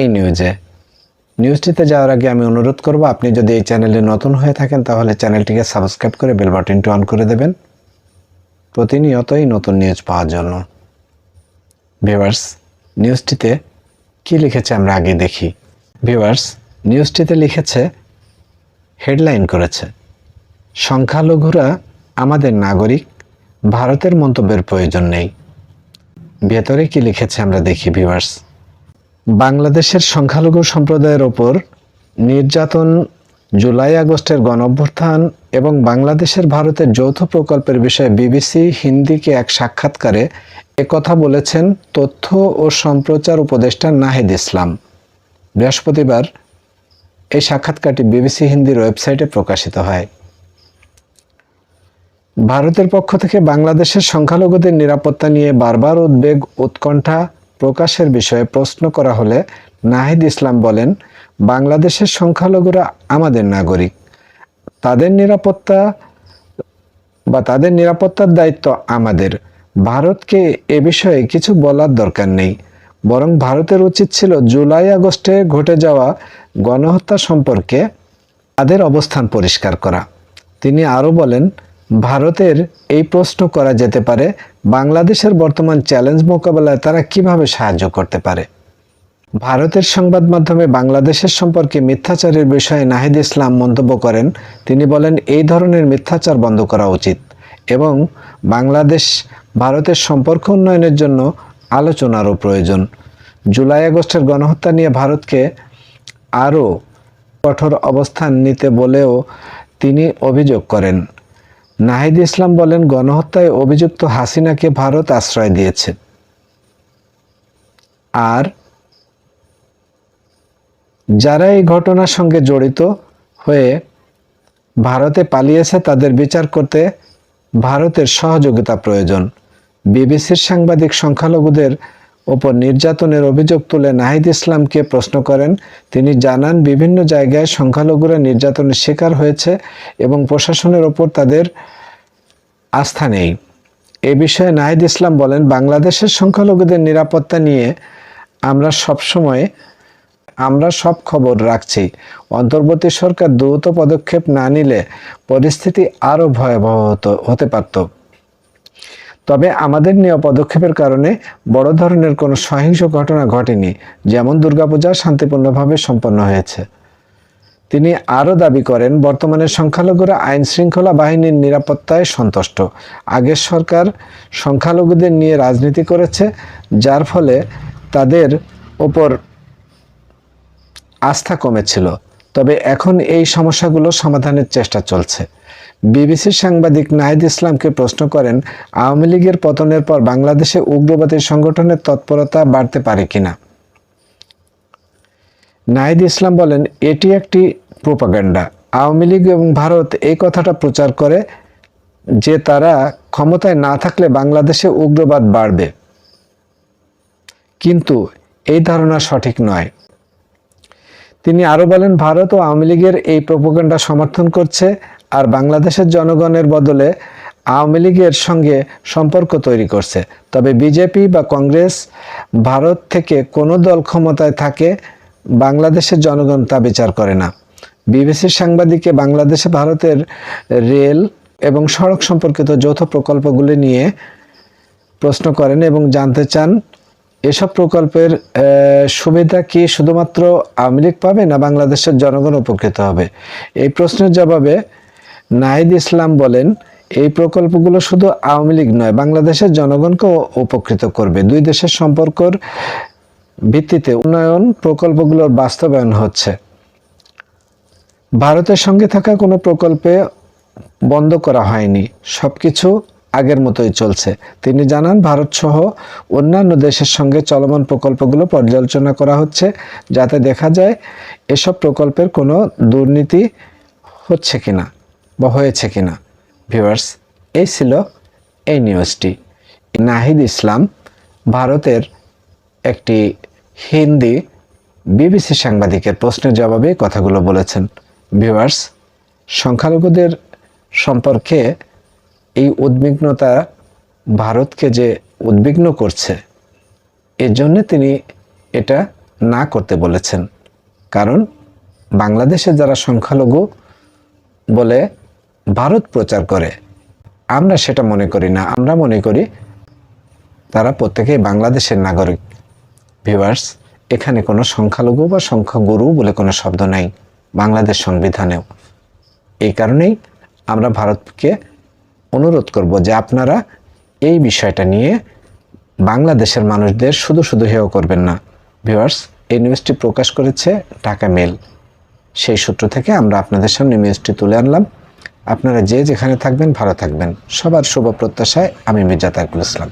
এই নিউজে নিউজটিতে যাওয়ার আগে আমি অনুরোধ করব, আপনি যদি এই চ্যানেলে নতুন হয়ে থাকেন, তাহলে চ্যানেলটিকে সাবস্ক্রাইব করে বেল বাটনটি অন করে দেবেন। প্রতিনিয়তই নতুন নিউজ পাওয়ার জন্য। ভিউয়ার্স নিউজটিতে কি লিখেছে আমরা আগে দেখি। ভিউয়ার্স নিউজটিতে লিখেছে হেডলাইন করেছে, সংখ্যালঘুরা আমাদের নাগরিক, ভারতের মন্তব্যের প্রয়োজন নেই। ভেতরে কি লিখেছে আমরা দেখি ভিউয়ার্স বাংলাদেশের সংখ্যালঘু সম্প্রদায়ের ওপর নির্যাতন, জুলাই আগস্টের গণঅভ্যুত্থান এবং বাংলাদেশের ভারতের যৌথ প্রকল্পের বিষয়ে বিবিসি হিন্দিকে এক সাক্ষাৎকারে একথা বলেছেন তথ্য ও সম্প্রচার উপদেষ্টা নাহিদ ইসলাম। বৃহস্পতিবার এই সাক্ষাৎকারটি বিবিসি হিন্দির ওয়েবসাইটে প্রকাশিত হয়। ভারতের পক্ষ থেকে বাংলাদেশের সংখ্যালঘুদের নিরাপত্তা নিয়ে বারবার উদ্বেগ, উৎকণ্ঠা প্রকাশের বিষয়ে প্রশ্ন করা হলে নাহিদ ইসলাম বলেন, বাংলাদেশের সংখ্যালঘুরা আমাদের নাগরিক। তাদের নিরাপত্তা বা তাদের নিরাপত্তার দায়িত্ব আমাদের। ভারতকে এ বিষয়ে কিছু বলার দরকার নেই। বরং ভারতের উচিত ছিল জুলাই আগস্টে ঘটে যাওয়া গণহত্যা সম্পর্কে তাদের অবস্থান পরিষ্কার করা। তিনি আরও বলেন ভারতের এই প্রশ্ন করা যেতে পারে, বাংলাদেশের বর্তমান চ্যালেঞ্জ মোকাবেলায় তারা কীভাবে সাহায্য করতে পারে? ভারতের সংবাদ মাধ্যমে বাংলাদেশের সম্পর্কে মিথ্যাচারের বিষয়ে নাহিদ ইসলাম মন্তব্য করেন, তিনি বলেন, এই ধরনের মিথ্যাচার বন্ধ করা উচিত এবং বাংলাদেশ ভারতের সম্পর্ক উন্নয়নের জন্য আলোচনারও প্রয়োজন। জুলাই আগস্টের গণহত্যা নিয়ে ভারতকে আরও কঠোর অবস্থান নিতে বলেও তিনি অভিযোগ করেন। নাহিদ ইসলাম বলেন, গণহত্যায় অভিযুক্ত হাসিনাকে ভারত আশ্রয় দিয়েছে। আর যারা এই ঘটনার সঙ্গে জড়িত হয়ে ভারতে পালিয়েছে, তাদের বিচার করতে ভারতের সহযোগিতা প্রয়োজন। বিবিসির সাংবাদিক সংখ্যালঘুদের ওপর নির্যাতনের অভিযোগ তুলে নাহিদ ইসলামকে প্রশ্ন করেন, তিনি জানান, বিভিন্ন জায়গায় সংখ্যালঘুরা নির্যাতনের শিকার হয়েছে এবং প্রশাসনের ওপর তাদের আস্থা নেই। এ বিষয়ে নাহিদ ইসলাম বলেন, বাংলাদেশের সংখ্যালঘুদের নিরাপত্তা নিয়ে আমরা সবসময়, আমরা সব খবর রাখছি। অন্তর্বর্তী সরকার দ্রুত পদক্ষেপ না নিলে পরিস্থিতি আরও ভয়াবহ হতে পারত। তবে আমাদের নেওয়া পদক্ষেপের কারণে বড় ধরনের কোনো সহিংস ঘটনা ঘটেনি, যেমন দুর্গাপূজা শান্তিপূর্ণভাবে সম্পন্ন হয়েছে। তিনি আরও দাবি করেন, বর্তমানে সংখ্যালঘুরা আইন শৃঙ্খলা বাহিনীর নিরাপত্তায় সন্তুষ্ট। আগের সরকার সংখ্যালঘুদের নিয়ে রাজনীতি করেছে, যার ফলে তাদের ওপর আস্থা কমেছিল। তবে এখন এই সমস্যাগুলো সমাধানের চেষ্টা চলছে। বিবিসির সাংবাদিক নাহিদ ইসলামকে প্রশ্ন করেন, আওয়ামী লীগের পতনের পর বাংলাদেশে উগ্রবাদী সংগঠনের তৎপরতা বাড়তে পারে কিনা? নাহিদ ইসলাম বলেন, এটি একটি প্রোপাগান্ডা। আওয়ামী লীগ এবং ভারত এই কথাটা প্রচার করে যে তারা ক্ষমতায় না থাকলে বাংলাদেশে উগ্রবাদ বাড়বে। কিন্তু এই ধারণা সঠিক নয়। তিনি আরও বলেন, ভারত ও আওয়ামী লীগের এই প্রোপাগান্ডা সমর্থন করছে আর বাংলাদেশের জনগণের বদলে আওয়ামী লীগের সঙ্গে সম্পর্ক তৈরি করছে। তবে বিজেপি বা কংগ্রেস ভারত থেকে কোনো দল ক্ষমতায় থাকে, বাংলাদেশের জনগণ তা বিচার করে না। বিবিসির সাংবাদিকে বাংলাদেশে ভারতের রেল এবং সড়ক সম্পর্কিত যৌথ প্রকল্পগুলি নিয়ে প্রশ্ন করেন এবং জানতে চান, এসব প্রকল্পের সুবিধা কি শুধুমাত্র আওয়ামী লীগ পাবে না বাংলাদেশের জনগণ উপকৃত হবে? এই প্রশ্নের জবাবে নাহিদ ইসলাম বলেন, এই প্রকল্পগুলো শুধু আওয়ামী লীগ নয়, বাংলাদেশের জনগণকেও উপকৃত করবে। দুই দেশের সম্পর্কর ভিত্তিতে উন্নয়ন প্রকল্পগুলোর বাস্তবায়ন হচ্ছে। ভারতের সঙ্গে থাকা কোনো প্রকল্পে বন্ধ করা হয়নি। সবকিছু আগের মতোই চলছে। তিনি জানান ভারত সহ অন্যান্য দেশের সঙ্গে চলমান প্রকল্পগুলো পর্যালোচনা করা হচ্ছে, যাতে দেখা যায় এসব প্রকল্পের কোনো দুর্নীতি হচ্ছে কিনা। বা হয়েছে কিনা। ভিউয়ার্স, এই ছিল এই নিউজটি। নাহিদ ইসলাম, ভারতের একটি হিন্দি বিবিসি সাংবাদিকের প্রশ্নের জবাবে কথাগুলো বলেছেন। ভিউয়ার্স, সংখ্যালঘুদের সম্পর্কে এই উদ্বিগ্নতা ভারতকে যে উদ্বিগ্ন করছে এর জন্য তিনি এটা না করতে বলেছেন। কারণ বাংলাদেশে যারা সংখ্যালঘু বলে ভারত প্রচার করে, আমরা সেটা মনে করি না, আমরা মনে করি তারা প্রত্যেকেই বাংলাদেশের নাগরিক। ভিভার্স এখানে কোনো সংখ্যালঘু বা সংখ্যাগুরু বলে কোনো শব্দ নাই, বাংলাদেশ সংবিধানেও। এই কারণেই আমরা ভারতকে অনুরোধ করব যে আপনারা এই বিষয়টা নিয়ে বাংলাদেশের মানুষদের শুধু শুধু হেয় করবেন না। ভিউয়ার্স এই নিউজটি প্রকাশ করেছে ঢাকা মেল। সেই সূত্র থেকে আমরা আপনাদের সামনে নিউজটি তুলে আনলাম। আপনারা যে যেখানে থাকবেন ভালো থাকবেন। সবার শুভ প্রত্যাশায় আমি মির্জা তারকুল ইসলাম।